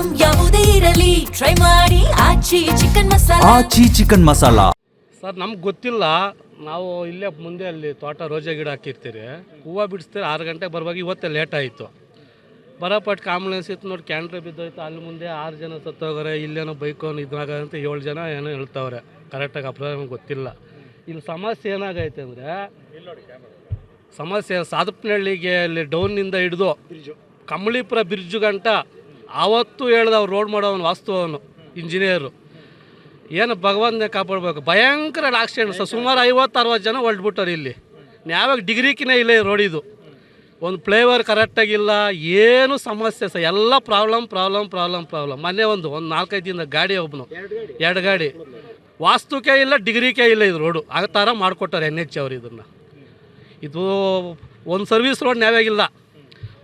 Item ಯಾವುದೇ ಇರಲಿ. Try ಮಾಡಿ. Aachi chicken masala. Aachi chicken masala. Sir ನಮ್ಗೆ ಗೊತ್ತಿಲ್ಲ. ನಾವು ಇಲ್ಲೇ ಮುಂದೆ ಅಲ್ಲಿ ತೋಟ ರೋಜಾ ಗಿಡ ಹಾಕಿರ್ತೀರಿ. ಹೂವು ಬಿಡಿಸ್ತೀರಿ ಆರು ಗಂಟೆಗೆ ಬರುವಾಗ ಇವತ್ತೇ ಲೇಟ್ ಆಯಿತು. ಬರೋಪಟ್ಟು ಆಂಬುಲೆನ್ಸ್ ಇತ್ತು ನೋಡಿ ಕ್ಯಾಂಡ್ರ್ ಬಿದ್ದೋಯ್ತು. ಅಲ್ಲಿ ಮುಂದೆ ಆರು ಜನ ಸತ್ತೋಗ್ರೆ ಇಲ್ಲೇನೋ ಬೈಕೋನು ಇದ್ರಾಗ ಅಂತ ಏಳು ಜನ ಏನೋ ಹೇಳ್ತಾವ್ರೆ. ಕರೆಕ್ಟಾಗಿ ಅಪ್ರಾಯ ಗೊತ್ತಿಲ್ಲ. ಇಲ್ಲಿ ಸಮಸ್ಯೆ ಏನಾಗೈತೆ ಅಂದರೆ ಸಮಸ್ಯೆ ಸಾದಪ್ಪನಹಳ್ಳಿಗೆ ಅಲ್ಲಿ ಡೌನ್ನಿಂದ ಹಿಡಿದು ಕಮಲಿಪುರ ಬ್ರಿಡ್ಜ್ ಗಂಟ ಆವತ್ತು ಹೇಳ್ದ ಅವ್ರು ರೋಡ್ ಮಾಡೋವನು ವಾಸ್ತು ಅವನು ಇಂಜಿನಿಯರು. ಏನು ಭಗವಂತನೇ ಕಾಪಾಡ್ಬೇಕು? ಭಯಂಕರ ಆಕ್ಸಿಡೆಂಟ್ ಸರ್. ಸುಮಾರು ಐವತ್ತು ಅರವತ್ತು ಜನ ಹೊಲ್ಟ್ಬಿಟ್ಟಾರೆ ಇಲ್ಲಿ. ಯಾವಾಗ ಡಿಗ್ರಿಕಿನೇ ಇಲ್ಲ ಈ ರೋಡ್ ಇದು. ಒಂದು ಫ್ಲೇವರ್ ಕರೆಕ್ಟಾಗಿಲ್ಲ ಏನು ಸಮಸ್ಯೆ ಸರ್. ಎಲ್ಲ ಪ್ರಾಬ್ಲಮ್ ಪ್ರಾಬ್ಲಮ್ ಪ್ರಾಬ್ಲಮ್ ಪ್ರಾಬ್ಲಮ್ ಮನೆ ಒಂದು ಒಂದು ನಾಲ್ಕೈದು ದಿನ ಗಾಡಿ ಒಬ್ಬನು ಎರಡು ಗಾಡಿ? ವಾಸ್ತುಕೆ ಇಲ್ಲ ಡಿಗ್ರಿಕೆ ಇಲ್ಲ ಇದು ರೋಡು ಆ ಥರ ಮಾಡಿಕೊಟ್ಟಾರೆ ಎನ್ ಎಚ್ ಅವರು ಇದನ್ನು. ಇದು ಒಂದು ಸರ್ವಿಸ್ ರೋಡ್ ನ್ಯಾವಾಗಿಲ್ಲ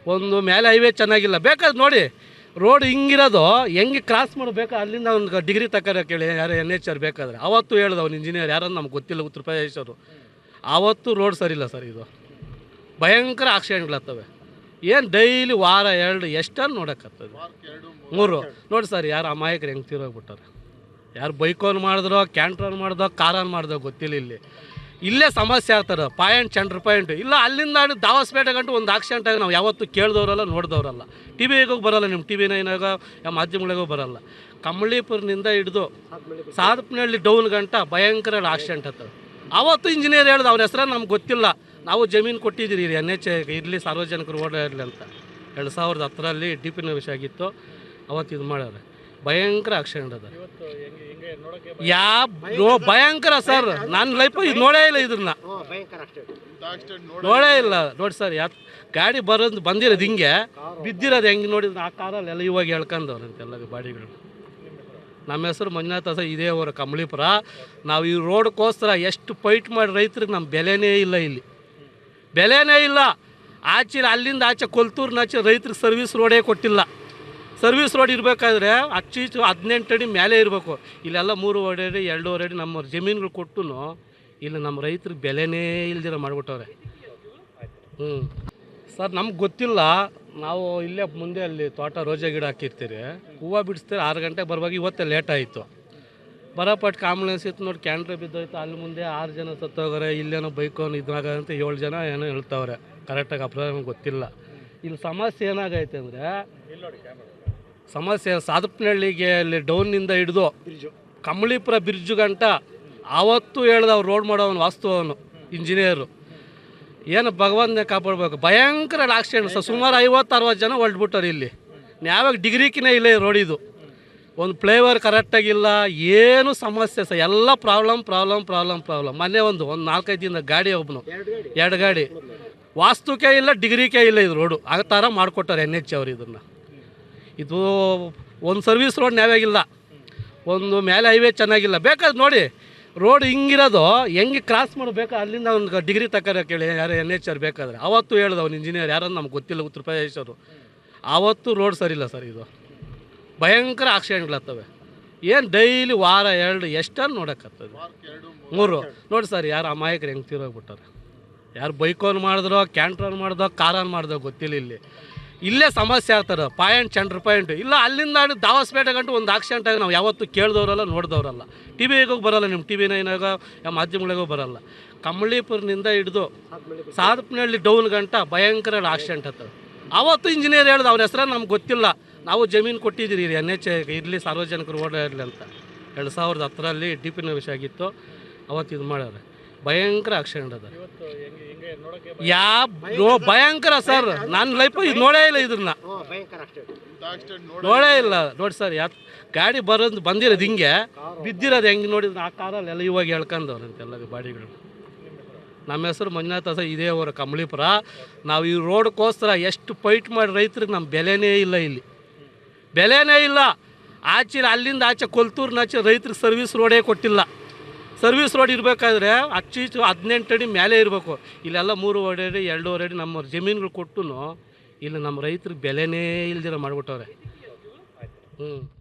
ಒಂದು ಮೇಲೆ ಹೈವೇ ಚೆನ್ನಾಗಿಲ್ಲ. ಬೇಕಾದ್ರೆ ನೋಡಿ ರೋಡ್ ಹಿಂಗಿರೋದು, ಹೆಂಗೆ ಕ್ರಾಸ್ ಮಾಡಬೇಕು, ಅಲ್ಲಿಂದ ಒಂದು ಡಿಗ್ರಿ ತಕ್ಕಾರ ಕೇಳಿ, ಯಾರು ಎನ್ ಎಚ್ ಆರ್ ಬೇಕಾದ್ರೆ. ಅವತ್ತು ಹೇಳ್ದ ಅವ್ನು ಇಂಜಿನಿಯರ್ ಯಾರನ್ನು ನಮ್ಗೆ ಗೊತ್ತಿಲ್ಲ, ಉತ್ತರ ಪ್ರದೇಶವರು ಆವತ್ತು ರೋಡ್ ಸರಿಯಿಲ್ಲ ಸರ್ ಇದು. ಭಯಂಕರ ಆಕ್ಸಿಡೆಂಟ್ಗಳಾಗ್ತವೆ ಏನು ಡೈಲಿ ವಾರ ಎರಡು ಎಷ್ಟನ್ನು ನೋಡೋಕ್ಕಾಗ್ತದೆ? ಮೂರು. ನೋಡಿ ಸರ್, ಯಾರು ಅಮಾಯಕರು ಹೆಂಗೆ ತೀರೋಗ್ಬಿಟ್ಟಾರೆ ಯಾರು ಬೈಕೋನ್ ಮಾಡಿದ್ರೋ ಕ್ಯಾಂಟ್ರೋನ್ ಮಾಡ್ದೋ ಕಾರನ್ನು ಮಾಡಿದೋ ಗೊತ್ತಿಲ್ಲ ಇಲ್ಲಿ. ಇಲ್ಲೇ ಸಮಸ್ಯೆ ಆಗ್ತಾರೆ ಪಾಯಿಂಟ್ ಸೆಂಟ್ರ್ ಪಾಯಿಂಟ್. ಇಲ್ಲ, ಅಲ್ಲಿಂದ ಆಡಿ ದಾವಸ್ಪೇಟೆ ಗಂಟು ಒಂದು ಆಕ್ಸಿಡೆಂಟ್ ಆಗಿ ನಾವು ಯಾವತ್ತೂ ಕೇಳಿದವರಲ್ಲ, ನೋಡಿದವರಲ್ಲ. ಟಿ ವಿಗೂ ಬರೋಲ್ಲ ನಿಮ್ಮ ಟಿ ವಿ ನೈನಾಗ ಮಾಧ್ಯಮಗಳಿಗೂ ಬರೋಲ್ಲ. ಕಂಬಳಿಪುರ್ನಿಂದ ಹಿಡಿದು ಸಾದಪ್ನಹಳ್ಳಿ ಡೌನ್ ಗಂಟ ಭಯಂಕರ ಆಕ್ಸಿಡೆಂಟ್ ಆಗ್ತದೆ ಅವತ್ತು ಇಂಜಿನಿಯರ್ ಹೇಳ್ದು ಅವ್ರ ಹೆಸರು ನಮ್ಗೆ ಗೊತ್ತಿಲ್ಲ. ನಾವು ಜಮೀನು ಕೊಟ್ಟಿದ್ದೀರಿ ಎನ್ ಎಚ್ ಇರಲಿ, ಸಾರ್ವಜನಿಕರು ಓಡಾಡಲಿ ಅಂತ. ಎರಡು ಸಾವಿರದ ಹತ್ತರಲ್ಲಿ ಡಿ ವಿಷಯ ಆಗಿತ್ತು. ಅವತ್ತು ಇದು ಮಾಡ್ಯಾರೆ. ಭಯಂಕರ ಆಕ್ಸಿಡೆಂಟ್ ಅದ. ಯಾ ಭಯಂಕರ ಸರ್ ನನ್ನ ಲೈಫ್ ಇದು ನೋಡೇ ಇಲ್ಲ ಇದನ್ನ ನೋಡೇ ಇಲ್ಲ. ನೋಡಿ ಸರ್ ಯಾ ಗಾಡಿ ಬರೋದು ಬಂದಿರೋದು ಹಿಂಗೆ. ಬಿದ್ದಿರೋದು ಹೆಂಗೆ ನೋಡಿದ್ರು ಆ ಕಾರಲ್ಲಿ ಎಲ್ಲ ಇವಾಗ ಹೇಳ್ಕೊಂಡವ್ರಂತೆ ಎಲ್ಲ ಬಾಡಿಗಳು ನಮ್ಮ ಹೆಸರು ಮಂಜುನಾಥ ಸರ್ ಇದೇ ಅವರ ಕಮಲಿಪುರ. ನಾವು ಈ ರೋಡ್ಗೋಸ್ಕರ ಎಷ್ಟು ಫೈಟ್ ಮಾಡಿ ರೈತರಿಗೆ ನಮ್ಮ ಬೆಲೆನೇ ಇಲ್ಲ ಇಲ್ಲಿ. ಬೆಲೆನೇ ಇಲ್ಲ. ಆಚೆ ಅಲ್ಲಿಂದ ಆಚೆ ಕೊಲ್ತೂರ್ನ ಆಚೆ ರೈತರಿಗೆ ಸರ್ವಿಸ್ ರೋಡೇ ಕೊಟ್ಟಿಲ್ಲ. ಸರ್ವಿಸ್ ರೋಡ್ ಇರಬೇಕಾದ್ರೆ ಅಚ್ಚೀಚು ಹದಿನೆಂಟು ಅಡಿ ಮೇಲೆ ಇರಬೇಕು. ಇಲ್ಲೆಲ್ಲ ಮೂರುವರೆ ಅಡಿ, ಎರಡೂವರೆ ಅಡಿ ನಮ್ಮ ಜಮೀನುಗಳು ಕೊಟ್ಟು ಇಲ್ಲಿ ನಮ್ಮ ರೈತರಿಗೆ ಬೆಲೆನೇ ಇಲ್ದಿರ ಮಾಡಿಬಿಟ್ಟವ್ರೆ. ಹ್ಞೂ ಸರ್, ನಮ್ಗೆ ಗೊತ್ತಿಲ್ಲ. ನಾವು ಇಲ್ಲೇ ಮುಂದೆ ಅಲ್ಲಿ ತೋಟ ರೋಜಾ ಗಿಡ ಹಾಕಿರ್ತೀರಿ. ಹೂವು ಬಿಡಿಸ್ತೀರಿ, ಆರು ಗಂಟೆಗೆ ಬರುವಾಗ ಇವತ್ತೇ ಲೇಟ್ ಆಯಿತು. ಬರೋಪಟ್ಟು ಆಂಬುಲೆನ್ಸ್ ಇತ್ತು ನೋಡಿ ಕ್ಯಾಂಡ್ರೆ ಬಿದ್ದೋಯ್ತು. ಅಲ್ಲಿ ಮುಂದೆ ಆರು ಜನ ಸತ್ತೋಗ್ರೆ, ಇಲ್ಲೇನೋ ಬೈಕೋನು ಇದ್ರಾಗ ಅಂತ ಏಳು ಜನ ಏನೋ ಹೇಳ್ತಾವ್ರೆ. ಕರೆಕ್ಟಾಗಿ ಅಪ್ರಾಯ ಗೊತ್ತಿಲ್ಲ. ಇಲ್ಲಿ ಸಮಸ್ಯೆ ಏನಾಗೈತೆ ಅಂದರೆ ಸಮಸ್ಯೆ ಸಾದಪ್ಪನಹಳ್ಳಿಗೆ ಅಲ್ಲಿ ಡೌನ್ನಿಂದ ಹಿಡಿದು ಕಮಳಿಪುರ ಬ್ರಿಡ್ಜ್ ಗಂಟ ಆವತ್ತು ಹೇಳ್ದ ಅವ್ರು ರೋಡ್ ಮಾಡೋವನು ವಾಸ್ತು ಅವನು ಇಂಜಿನಿಯರು ಏನು ಭಗವಂತನೇ ಕಾಪಾಡಬೇಕು? ಭಯಂಕರ ಆಕ್ಸಿಡೆಂಟ್ ಸರ್. ಸುಮಾರು ಐವತ್ತು ಅರವತ್ತು ಜನ ಹೊಲ್ಟ್ಬಿಟ್ಟಾರೆ ಇಲ್ಲಿ. ಯಾವಾಗ ಡಿಗ್ರಿಕಿನೇ ಇಲ್ಲ ಈ ರೋಡ್ ಇದು. ಒಂದು ಫ್ಲೇವರ್ ಕರೆಕ್ಟಾಗಿಲ್ಲ ಏನು ಸಮಸ್ಯೆ ಸರ್. ಎಲ್ಲ ಪ್ರಾಬ್ಲಮ್ ಪ್ರಾಬ್ಲಮ್ ಪ್ರಾಬ್ಲಮ್ ಪ್ರಾಬ್ಲಮ್ ಮನೆ ಒಂದು ಒಂದು ನಾಲ್ಕೈದು ದಿನ ಗಾಡಿ ಒಬ್ಬನು ಎರಡು ಗಾಡಿ. ವಾಸ್ತುಕೆ ಇಲ್ಲ, ಡಿಗ್ರಿಕೆ ಇಲ್ಲ ಇದು ರೋಡು ಆ ಥರ ಮಾಡಿಕೊಟ್ಟಾರೆ ಎನ್ ಎಚ್ ಅವರು ಇದನ್ನು. ಇದು ಒಂದು ಸರ್ವಿಸ್ ರೋಡ್ ನ್ಯಾವಾಗಿಲ್ಲ ಒಂದು ಮೇಲೆ ಹೈವೇ ಚೆನ್ನಾಗಿಲ್ಲ. ಬೇಕಾದ್ರೆ ನೋಡಿ ರೋಡ್ ಹಿಂಗಿರೋದು ಹೆಂಗೆ ಕ್ರಾಸ್ ಮಾಡಬೇಕು? ಅಲ್ಲಿಂದ ಒಂದು ಡಿಗ್ರಿ ತಕ್ಕಾರ ಕೇಳಿ, ಯಾರು ಎನ್ ಎಚ್ ಆರ್ ಬೇಕಾದ್ರೆ. ಅವತ್ತು ಹೇಳ್ದ ಅವ್ನು ಇಂಜಿನಿಯರ್ ಯಾರನ್ನು ನಮ್ಗೆ ಗೊತ್ತಿಲ್ಲ, ಉತ್ತರ ಪ್ರದೇಶವರು ಆವತ್ತು ರೋಡ್ ಸರಿಯಿಲ್ಲ ಸರ್ ಇದು. ಭಯಂಕರ ಆಕ್ಸಿಡೆಂಟ್ಗಳಾಗ್ತವೆ ಏನು ಡೈಲಿ ವಾರ, ಎರಡು ಎಷ್ಟನ್ನು ನೋಡೋಕ್ಕಾಗ್ತದೆ ಮೂರು. ನೋಡಿ ಸರ್, ಯಾರು ಅಮಾಯಕರು ಹೆಂಗೆ ತೀರೋಗ್ಬಿಟ್ಟಾರೆ ಯಾರು ಬೈಕೋನ್ ಮಾಡಿದ್ರೋ, ಕ್ಯಾಂಟ್ರನ್ ಮಾಡ್ದೋ ಕಾರನ್ ಮಾಡಿದೋ ಗೊತ್ತಿಲ್ಲ ಇಲ್ಲಿ. ಇಲ್ಲೇ ಸಮಸ್ಯೆ ಆಗ್ತಾರೆ ಪಾಯಿಂಟ್ ಸೆಂಟ್ರ್ ಪಾಯಿಂಟ್. ಇಲ್ಲ, ಅಲ್ಲಿಂದ ಆಡಿ ದಾವಸ್ಪೇಟೆ ಗಂಟು ಒಂದು ಆಕ್ಸಿಡೆಂಟ್ ಆಗಿ ನಾವು ಯಾವತ್ತೂ ಕೇಳಿದವರಲ್ಲ, ನೋಡಿದವರಲ್ಲ. ಟಿ ವಿಗೂ ಬರೋಲ್ಲ ನಿಮ್ಮ ಟಿ ವಿ ನೈನಾಗ ಮಾಧ್ಯಮಗಳಿಗೂ ಬರೋಲ್ಲ. ಕಮಲಿಪುರನಿಂದ ಹಿಡಿದು ಸಾದಪ್ನಹಳ್ಳಿ ಡೌನ್ ಗಂಟ ಭಯಂಕರ ಆಕ್ಸಿಡೆಂಟ್ ಆಗ್ತದೆ ಅವತ್ತು ಇಂಜಿನಿಯರ್ ಹೇಳ್ದು ಅವ್ರ ಹೆಸರು ನಮ್ಗೆ ಗೊತ್ತಿಲ್ಲ. ನಾವು ಜಮೀನು ಕೊಟ್ಟಿದ್ದೀರಿ ಎನ್ ಎಚ್ ಇರಲಿ, ಸಾರ್ವಜನಿಕರು ಓಡಾಡಲಿ ಅಂತ. ಎರಡು ಸಾವಿರದ ಹತ್ತರಲ್ಲಿ ಡಿ ವಿಷಯ ಆಗಿತ್ತು. ಅವತ್ತು ಇದು ಮಾಡ್ಯಾರೆ. ಭಯಂಕರ ಆಕ್ಸಿಡೆಂಟ್ ಅದ. ಯಾ ಭಯಂಕರ ಸರ್ ನನ್ನ ಲೈಫ್ ಇದು ನೋಡೇ ಇಲ್ಲ ಇದನ್ನ ನೋಡೇ ಇಲ್ಲ. ನೋಡಿ ಸರ್ ಯಾ ಗಾಡಿ ಬರೋದು ಬಂದಿರೋದು ಹಿಂಗೆ. ಬಿದ್ದಿರೋದು ಹೆಂಗೆ ನೋಡಿದ್ರು ಆ ಕಾರಲ್ಲಿ ಎಲ್ಲ ಇವಾಗ ಹೇಳ್ಕೊಂಡವ್ರಂತೆ ಎಲ್ಲ ಬಾಡಿಗಳು. ನಮ್ಮ ಹೆಸರು ಮಂಜುನಾಥ ಸರ್ ಇದೇ ಅವರ ಕಮಲಿಪುರ. ನಾವು ಈ ರೋಡ್ಗೋಸ್ಕರ ಎಷ್ಟು ಫೈಟ್ ಮಾಡಿ ರೈತರಿಗೆ ನಮ್ಮ ಬೆಲೆನೇ ಇಲ್ಲ ಇಲ್ಲಿ. ಬೆಲೆನೇ ಇಲ್ಲ. ಆಚೆ ಅಲ್ಲಿಂದ ಆಚೆ ಕೊಲ್ತೂರ್ನ ಆಚೆ ರೈತರಿಗೆ ಸರ್ವಿಸ್ ರೋಡೇ ಕೊಟ್ಟಿಲ್ಲ. ಸರ್ವಿಸ್ ರೋಡ್ ಇರಬೇಕಾದ್ರೆ ಅಚ್ಚೀಚು ಹದಿನೆಂಟು ಅಡಿ ಮೇಲೆ ಇರಬೇಕು. ಇಲ್ಲೆಲ್ಲ ಮೂರುವರೆ ಅಡಿ, ಎರಡೂವರೆ ಅಡಿ ನಮ್ಮ ಜಮೀನುಗಳು ಕೊಟ್ಟು ಇಲ್ಲಿ ನಮ್ಮ ರೈತರಿಗೆ ಬೆಲೆನೇ ಇಲ್ದಿರ ಮಾಡಿಬಿಟ್ಟವ್ರೆ. ಹ್ಞೂ